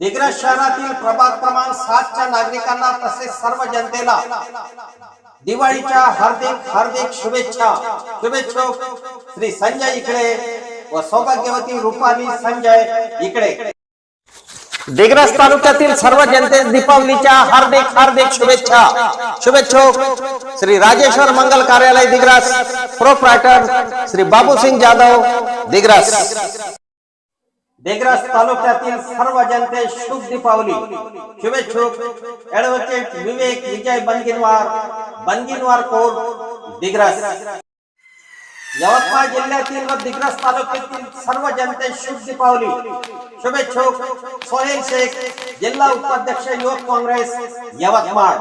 दिग्रज शहरातील प्रभाग क्रमांक सातच्या नागरिकांना तसेच सर्व जनतेला दिवाळीच्या हार्दिक हार्दिक शुभेच्छा. शुभेच्छुक श्री संजय इकडे व सौभाग्यवती रुपाली संजय इकडे. दिग्रस तालुक्यातील सर्व जनते दीपावलीच्या हार्दिक हार्दिक शुभेच्छा. शुभेच्छुक श्री राजेश्वर मंगल कार्यालय दिग्रस प्रोप्रायटर श्री बाबूसिंग जाधव दिग्रस दिग्रस तालुक्यातील सर्व जनते शुभ दीपावली शुभेच्छुक ऍडव्होकेट विवेक विजय बनगिनवार बनगिनवार कोर्ट दिग्रस यवतमाळ जिल्ह्यातील व दिग्रस तालुक्यातील सर्व जनते शुभ दीपावली शुभेच्छुक सोहेल शेख जिल्हा उपाध्यक्ष युवक काँग्रेस यवतमाळ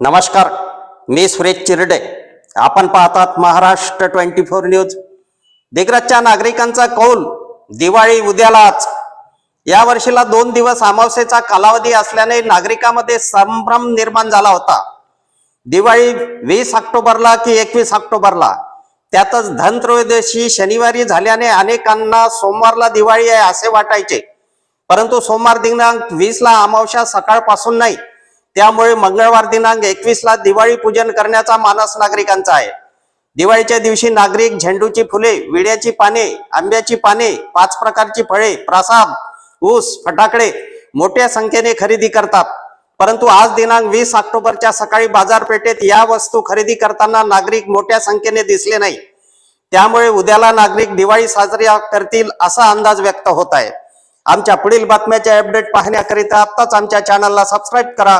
नमस्कार मी सुरेश चिरडे आपण पाहतात महाराष्ट्र ट्वेंटी फोर न्यूज. दिग्रजच्या नागरिकांचा कौल दिवाळी उद्यालाच. या वर्षीला दोन दिवस अमावस्येचा कालावधी असल्याने नागरिकांमध्ये संभ्रम निर्माण झाला होता. दिवाळी वीस ऑक्टोबरला की एकवीस ऑक्टोबरला? त्यातच धनत्रयोदशी शनिवारी झाल्याने अनेकांना सोमवारला दिवाळी आहे असे वाटायचे. परंतु सोमवार दिनांक वीसला अमावस्या सकाळपासून नाही. त्यामुळे मंगळवार दिनांक एकवीसला दिवाळी पूजन करण्याचा मानस नागरिकांचा आहे. दिवाळीच्या दिवशी नागरिक झेंडूची फुले विड्याची पाने आंब्याची पाने पाच प्रकारची फळे प्रसाद ऊस फटाकडे मोठ्या संख्येने खरेदी करतात. परंतु आज दिनांक वीस ऑक्टोबरच्या सकाळी बाजारपेठेत या वस्तू खरेदी करताना नागरिक मोठ्या संख्येने दिसले नाही. त्यामुळे उद्याला नागरिक दिवाळी साजरी करतील असा अंदाज व्यक्त होत आहे. आमच्या पुढील बातम्याचे अपडेट पाहण्याकरिता आत्ताच आमच्या चॅनलला सबस्क्राईब करा.